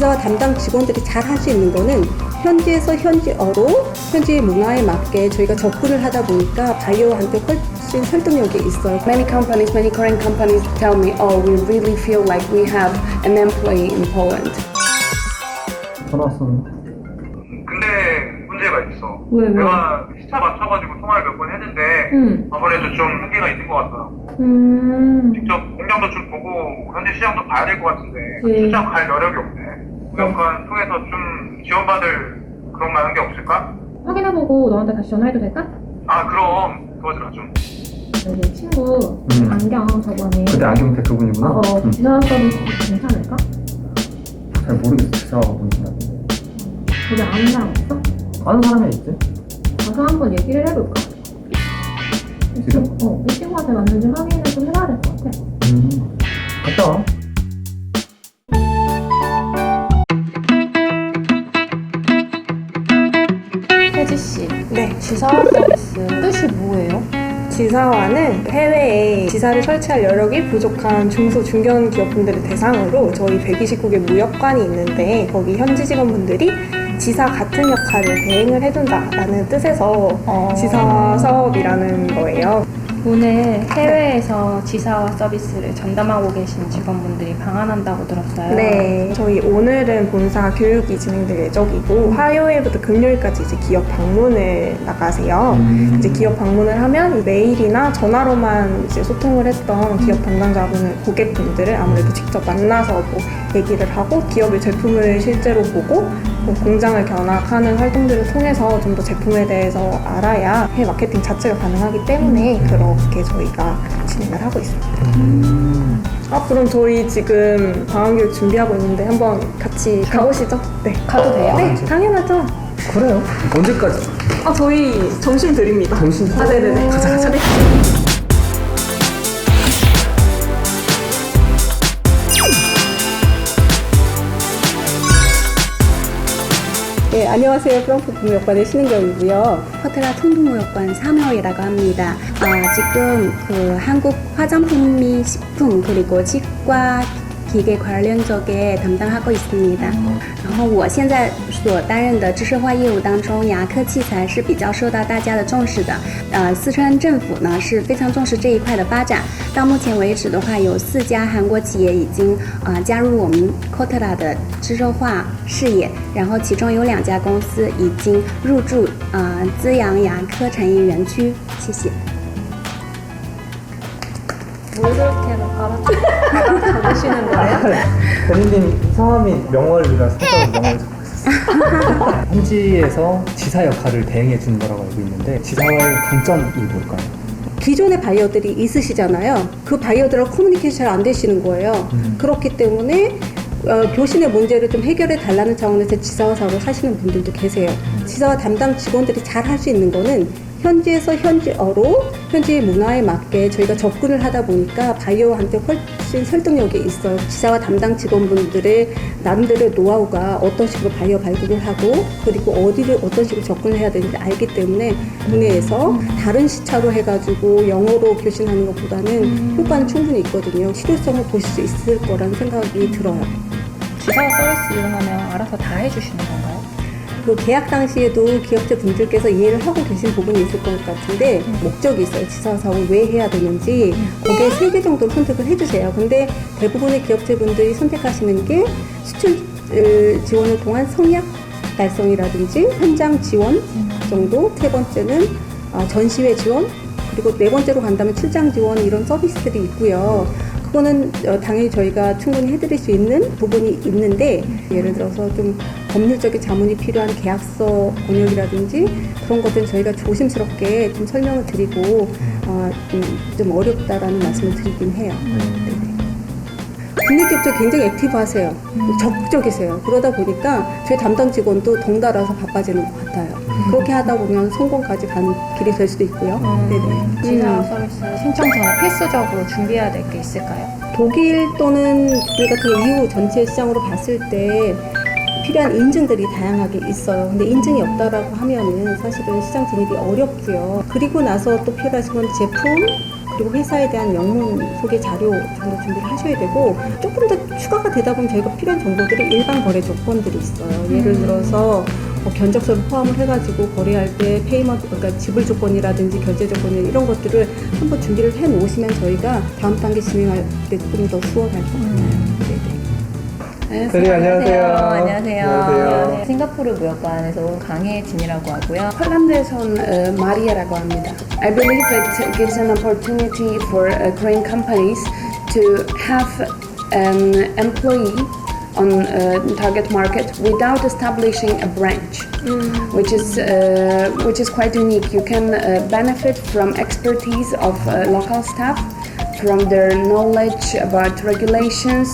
지사와 담당 직원들이 잘 할 수 있는 거는 현지에서 현지어로 현지의 문화에 맞게 저희가 접근을 하다 보니까 바이오한테 훨씬 설득력이 있어요. Many companies, many Korean companies tell me, oh, we really feel like we have an employee in Poland. 전화 왔었는데 근데 문제가 있어. 왜, 왜? 내가 시차 맞춰가지고 통화를 몇 번 했는데 응. 아무래도 좀 한계가 있는 것 같더라고. 음. 직접 공장도 좀 보고 현지 시장도 봐야 될 것 같은데 예. 시장 갈 여력이 없네. 무역관 통해서 좀 지원받을 그런 만한 게 없을까? 확인해보고 너한테 다시 전화해도 될까? 아 그럼 도와주라 좀. 여기 친구 음. 안경 저번에 그때 안경테 그분이구나 어, 음. 지사 서비스 괜찮을까? 잘 모르겠어 뭔지 나는데 거기 아는 사람 없어? 아는 사람이 있지? 가서 한번 얘기를 해볼까? 이 지금? 친구, 어, 이 친구한테 맞는지 확인을 좀 해봐야 될 것 같아. 음 갔다 와 지사와 서비스 뜻이 뭐예요? 지사화는 해외에 지사를 설치할 여력이 부족한 중소 중견 기업분들을 대상으로 저희 129개 무역관이 있는데 거기 현지 직원분들이 지사 같은 역할을 대행을 해준다라는 뜻에서 어. 지사 사업이라는 거예요. 오늘 해외에서 지사와 서비스를 전담하고 계신 직원분들이 방한한다고 들었어요. 네, 저희 오늘은 본사 교육이 진행될 예정이고 화요일부터 금요일까지 이제 기업 방문을 나가세요. 음. 이제 기업 방문을 하면 메일이나 전화로만 이제 소통을 했던 기업 담당자분을 고객분들을 아무래도 직접 만나서 뭐 얘기를 하고 기업의 제품을 실제로 보고 뭐 공장을 견학하는 활동들을 통해서 좀 더 제품에 대해서 알아야 해외 마케팅 자체가 가능하기 때문에 그렇게 저희가 진행을 하고 있습니다. 아, 그럼 저희 지금 방학교육 준비하고 있는데 한번 같이 가보시죠. 네. 가도 돼요? 네, 당연하죠. 그래요 언제까지? 아, 저희 점심 드립니다. 점심? 아, 네네네. 가자, 가자. 네. 네, 안녕하세요. 프랑크푸르트 무역관의 신은경이고요. 호텔라 통도무역관 3호이라고 합니다. 어, 지금 그 한국 화장품 및 식품 그리고 치과 기계 관련 쪽에 담당하고 있습니다.然后我现在所担任的知识化业务当中，牙科器材是比较受到大家的重视的。呃，四川政府呢是非常重视这一块的发展。到目前为止的话，有四家韩国企业已经呃加入我们 Kotera 的知识化事业，然后其中有两家公司已经入驻呃资阳牙科产业园区。谢谢。 뭘 그렇게 알아? 적으시는 거예요? 대리님 성함이 명월이라 살짝 명월 적고 있었어요 현지에서 지사 역할을 대행해 주는 거라고 알고 있는데 지사와의 강점이 뭘까요? 기존의 바이어들이 있으시잖아요. 그 바이어들하고 커뮤니케이션이 잘안 되시는 거예요. 음. 그렇기 때문에 어, 교신의 문제를 좀 해결해 달라는 차원에서 지사와 사업을 하시는 분들도 계세요. 지사와 담당 직원들이 잘 할 수 있는 거는 현지에서 현지어로 현지의 문화에 맞게 저희가 접근을 하다 보니까 바이어한테 훨씬 설득력이 있어요. 지사와 담당 직원분들의 나름대로의 노하우가 어떤 식으로 바이어 발굴을 하고 그리고 어디를 어떤 식으로 접근을 해야 되는지 알기 때문에 국내에서 다른 시차로 해가지고 영어로 교신하는 것보다는 효과는 충분히 있거든요. 실효성을 보실 수 있을 거라는 생각이 들어요. 지사와 서비스 이용하면 알아서 다 해주시는 건가요? 그 계약 당시에도 기업체 분들께서 이해를 하고 계신 부분이 있을 것 같은데 목적이 있어요. 지사 사업을 왜 해야 되는지 거기에 세 개 정도를 선택을 해주세요. 근데 대부분의 기업체 분들이 선택하시는 게 수출 을, 지원을 통한 성약 달성이라든지 현장 지원 정도. 세 번째는 아, 전시회 지원. 그리고 네 번째로 간다면 출장 지원 이런 서비스들이 있고요. 그거는 어, 당연히 저희가 충분히 해드릴 수 있는 부분이 있는데 예를 들어서 좀 법률적인 자문이 필요한 계약서 번역이라든지 그런 것들은 저희가 조심스럽게 좀 설명을 드리고 어, 음, 좀 어렵다라는 말씀을 드리긴 해요. 네네. 국내 기업체 굉장히 액티브하세요. 적극적이세요. 그러다 보니까 저희 담당 직원도 덩달아서 바빠지는 것 같아요. 그렇게 하다 보면 성공까지 가는 길이 될 수도 있고요. 네네. 지사와 음. 서비스 신청 전에 필수적으로 준비해야 될 게 있을까요? 독일 또는 독일 같은 EU 전체 시장으로 봤을 때 필요한 인증들이 다양하게 있어요. 근데 인증이 없다라고 하면은 사실은 시장 진입이 어렵고요. 그리고 나서 또 필요하신 건 제품, 그리고 회사에 대한 영문 소개 자료 정도 준비를 하셔야 되고 조금 더 추가가 되다 보면 저희가 필요한 정보들이 일반 거래 조건들이 있어요. 예를 들어서 뭐 견적서를 포함을 해가지고 거래할 때 페이먼트 그러니까 지불 조건이라든지 결제 조건 이런 것들을 한번 준비를 해 놓으시면 저희가 다음 단계 진행할 때 조금 더 수월할 것 같아요. 네네. 네, 안녕하세요. 안녕하세요. 안녕하세요. 네, 싱가포르 무역관에서 온 강혜진이라고 하고요. 폴란드에서 온 어, 마리아라고 합니다. I believe it gives an opportunity for uh, Korean companies to have an employee on uh, target market without establishing a branch, which is uh, which is quite unique. You can uh, benefit from expertise of uh, local staff, from their knowledge about regulations,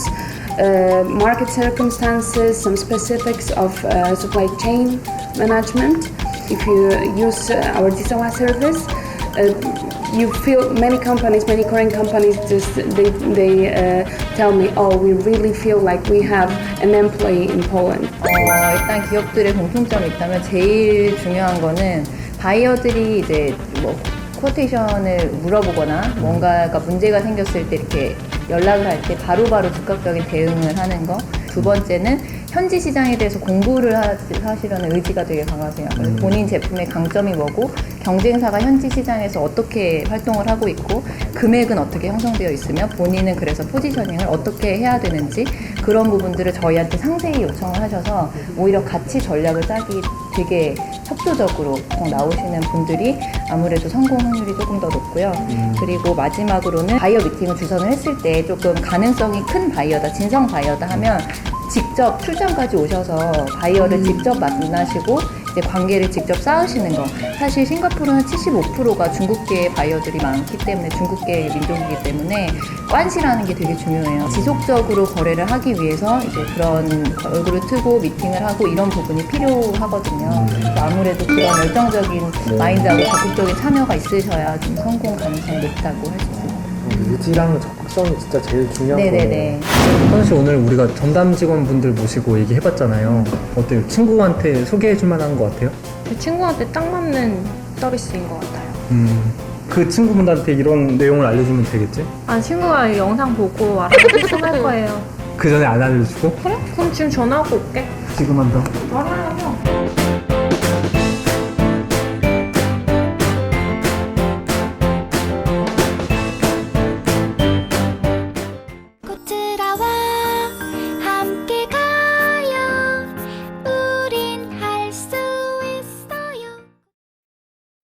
uh, market circumstances, some specifics of uh, supply chain management. If you use uh, our Disawa service, uh, you feel many companies, many Korean companies, just they they uh, tell me, oh, we really feel like we have an employee in Poland. 어, 일단 기업들의 공통점이 있다면 제일 중요한 거는 바이어들이 이제 뭐 쿼테이션을 물어보거나 뭔가가 문제가 생겼을 때 이렇게 연락을 할 때 바로바로 즉각적인 대응을 하는 거. 두 번째는 현지 시장에 대해서 공부를 하- 하시려는 의지가 되게 강하세요. 그래서 본인 제품의 강점이 뭐고 경쟁사가 현지 시장에서 어떻게 활동을 하고 있고 금액은 어떻게 형성되어 있으며 본인은 그래서 포지셔닝을 어떻게 해야 되는지 그런 부분들을 저희한테 상세히 요청을 하셔서 오히려 같이 전략을 짜기 되게 협조적으로 보통 나오시는 분들이 아무래도 성공 확률이 조금 더 높고요. 그리고 마지막으로는 바이어 미팅을 주선을 했을 때 조금 가능성이 큰 바이어다, 진성 바이어다 하면 직접 출장까지 오셔서 바이어를 직접 만나시고 이제 관계를 직접 쌓으시는 거. 사실 싱가포르는 75%가 중국계 바이어들이 많기 때문에 중국계 민족이기 때문에 관시라는 게 되게 중요해요. 지속적으로 거래를 하기 위해서 이제 그런 얼굴을 트고 미팅을 하고 이런 부분이 필요하거든요. 그래서 아무래도 그런 열정적인 마인드하고 적극적인 참여가 있으셔야 좀 성공 가능성이 높다고 할 수 있습니다. 의지랑 적극성이 진짜 제일 중요한 거예요. 네네네. 선우 씨 오늘 우리가 전담 직원분들 모시고 얘기해봤잖아요. 어때요? 친구한테 소개해줄 만한 것 같아요? 제 친구한테 딱 맞는 서비스인 것 같아요. 음, 그 친구분한테 이런 내용을 알려주면 되겠지? 아 친구가 이 영상 보고 알아서 할 거예요. 그 전에 안 알려주고 그래? 그럼 지금 전화하고 올게. 지금 한다. 알아요.